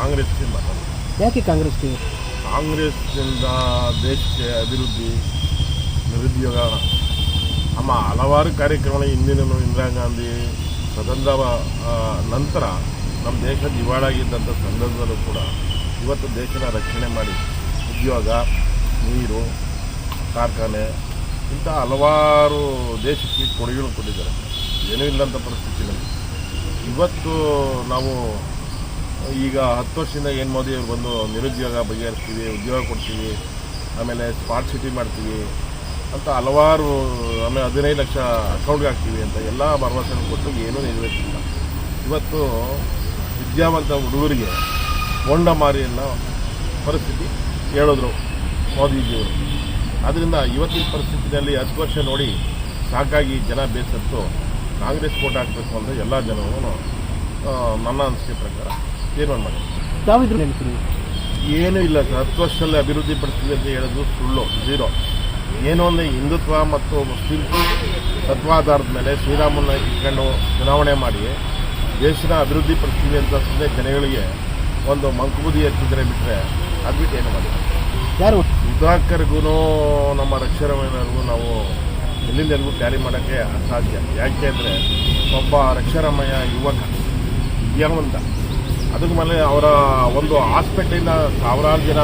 ಕಾಂಗ್ರೆಸ್ಗೆ ಮಾತಾಡೋದು ಯಾಕೆ ಕಾಂಗ್ರೆಸ್ಗೆ ಕಾಂಗ್ರೆಸ್ಸಿಂದ ದೇಶಕ್ಕೆ ಅಭಿವೃದ್ಧಿ ನಿರುದ್ಯೋಗ ನಮ್ಮ ಹಲವಾರು ಕಾರ್ಯಕ್ರಮಗಳು ಹಿಂದಿನ ಇಂದಿರಾ ಗಾಂಧಿ ಸ್ವತಂತ್ರ ನಂತರ ನಮ್ಮ ದೇಶ ದಿವಾಳಾಗಿದ್ದಂಥ ಸಂದರ್ಭದಲ್ಲೂ ಕೂಡ ಇವತ್ತು ದೇಶನ ರಕ್ಷಣೆ ಮಾಡಿ ಉದ್ಯೋಗ ನೀರು ಕಾರ್ಖಾನೆ ಇಂಥ ಹಲವಾರು ದೇಶಕ್ಕೆ ಕೊಡುಗೆಗಳು ಕೊಟ್ಟಿದ್ದಾರೆ. ಏನೂ ಇಲ್ಲಂಥ ಪರಿಸ್ಥಿತಿನಲ್ಲಿ ಇವತ್ತು ನಾವು ಈಗ ಹತ್ತು ವರ್ಷದಿಂದ ಏನು ಮೋದಿ ಅವ್ರು ಬಂದು ನಿರುದ್ಯೋಗ ಬಗೆಹರಿಸ್ತೀವಿ, ಉದ್ಯೋಗ ಕೊಡ್ತೀವಿ, ಆಮೇಲೆ ಸ್ಮಾರ್ಟ್ ಸಿಟಿ ಮಾಡ್ತೀವಿ ಅಂತ ಹಲವಾರು, ಆಮೇಲೆ ಹದಿನೈದು ಲಕ್ಷ ಅಕೌಂಟ್ಗೆ ಹಾಕ್ತೀವಿ ಅಂತ ಎಲ್ಲ ಭರವಸೆಯನ್ನು ಕೊಟ್ಟು ಏನೂ ನೆರವೇರಿಸಿಲ್ಲ. ಇವತ್ತು ವಿದ್ಯಾವಂತ ಹುಡುಗರಿಗೆ ಹೊಂಡ ಮಾರಿಯನ್ನು ಪರಿಸ್ಥಿತಿ ಹೇಳಿದ್ರು ಮೋದಿಜಿಯವರು. ಆದ್ದರಿಂದ ಇವತ್ತಿನ ಪರಿಸ್ಥಿತಿಯಲ್ಲಿ ಹತ್ತು ವರ್ಷ ನೋಡಿ ಸಾಕಾಗಿ ಜನ ಬೇಸತ್ತು ಕಾಂಗ್ರೆಸ್ ಕೋಟ್ ಹಾಕಬೇಕು ಅಂತ ಎಲ್ಲ ಜನರು ನನ್ನ ಅನಿಸಿಕೆ ಪ್ರಕಾರ ತೀರ್ಮಾನ ಮಾಡಿ ತಾವಿದ್ರು ನೆನಪಿರಿ ಏನೂ ಇಲ್ಲ ಸರ್. ಹತ್ತು ವರ್ಷದಲ್ಲಿ ಅಭಿವೃದ್ಧಿ ಪಡಿಸಿದೆ ಅಂತ ಹೇಳೋದು ಸುಳ್ಳು ಝೀರೋ ಏನು ಅಂದರೆ ಹಿಂದುತ್ವ ಮತ್ತು ಮುಸ್ಲಿಂ ತತ್ವಾಧಾರದ ಮೇಲೆ ಶ್ರೀರಾಮನ್ನ ಇಟ್ಕೊಂಡು ಚುನಾವಣೆ ಮಾಡಿ ದೇಶನ ಅಭಿವೃದ್ಧಿ ಪಡಿಸ್ತೀವಿ ಅಂತ ಸುಮ್ಮನೆ ಜನಗಳಿಗೆ ಒಂದು ಮಂಕುಬುದಿ ಎತ್ತಿದ್ರೆ ಬಿಟ್ಟರೆ ಅದು ಬಿಟ್ಟು ಏನು ಮಾಡಿ ಯಾರು ಸುಧಾಕರ್ಗೂ ನಮ್ಮ ರಕ್ಷಾರಾಮಯ್ಯನವ್ರಿಗೂ ನಾವು ಎಲ್ಲಿಂದ ಕ್ಯಾರಿ ಮಾಡೋಕ್ಕೆ ಅಸಾಧ್ಯ. ಯಾಕೆ ಅಂದರೆ ಒಬ್ಬ ರಕ್ಷರಮಯ್ಯ ಯುವಕ ವಿದ್ಯಾವಂತ ಅದಕ್ಕೆ ಮೇಲೆ ಅವರ ಒಂದು ಹಾಸ್ಪಿಟ್ಲಿಂದ ಸಾವಿರಾರು ಜನ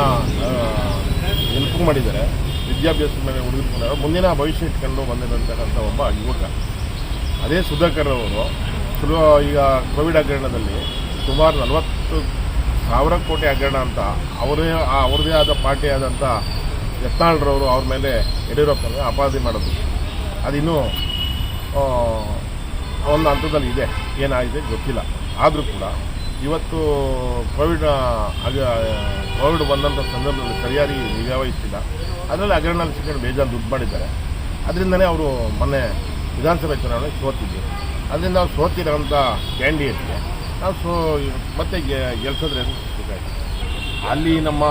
ಹೆಲ್ಪ್ ಮಾಡಿದ್ದಾರೆ. ವಿದ್ಯಾಭ್ಯಾಸದ ಮೇಲೆ ಉಳಿದುಕೊಂಡ ಮುಂದಿನ ಭವಿಷ್ಯ ಇಟ್ಕೊಂಡು ಬಂದಿರತಕ್ಕಂಥ ಒಬ್ಬ ಯುವಕ. ಅದೇ ಸುಧಾಕರ್ ಅವರು. ಸುಲಭ ಈಗ ಕೋವಿಡ್ ಹಗರಣದಲ್ಲಿ ಸುಮಾರು ನಲವತ್ತು ಸಾವಿರ ಕೋಟಿ ಹಗರಣ ಅಂತ ಅವರೇ, ಆ ಅವ್ರದ್ದೇ ಆದ ಪಾರ್ಟಿ ಆದಂಥ ಯತ್ನಾಳ್ರವರು ಅವ್ರ ಮೇಲೆ ಯಡಿಯೂರಪ್ಪನಿಗೆ ಅಪಾದಿ ಮಾಡೋದು ಅದಿನ್ನೂ ಒಂದು ಹಂತದಲ್ಲಿ ಇದೆ. ಏನಾಗಿದೆ ಗೊತ್ತಿಲ್ಲ. ಆದರೂ ಕೂಡ ಇವತ್ತು ಕೋವಿಡ್ ಆಗ ಕೋವಿಡ್ ಬಂದಂಥ ಸಂದರ್ಭದಲ್ಲಿ ಸರಿಯಾಗಿ ನಿಗಾ ವಹಿಸಿಲ್ಲ ಅದರಲ್ಲಿ ಹಗರಣ ಶಿಕ್ಷಣ ಬೇಜಾರು ದುಡ್ಡು ಮಾಡಿದ್ದಾರೆ. ಅದರಿಂದನೇ ಅವರು ಮೊನ್ನೆ ವಿಧಾನಸಭೆ ಚುನಾವಣೆ ಸೋತಿದ್ದರು ಅದರಿಂದ ಅವ್ರು ಸೋತಿರೋಂಥ ಕ್ಯಾಂಡಿಡೇಟ್ಗೆ ನಾವು ಸೋ, ಮತ್ತೆ ಗೆಲ್ಸಿದ್ರೆ ಅಲ್ಲಿ ನಮ್ಮ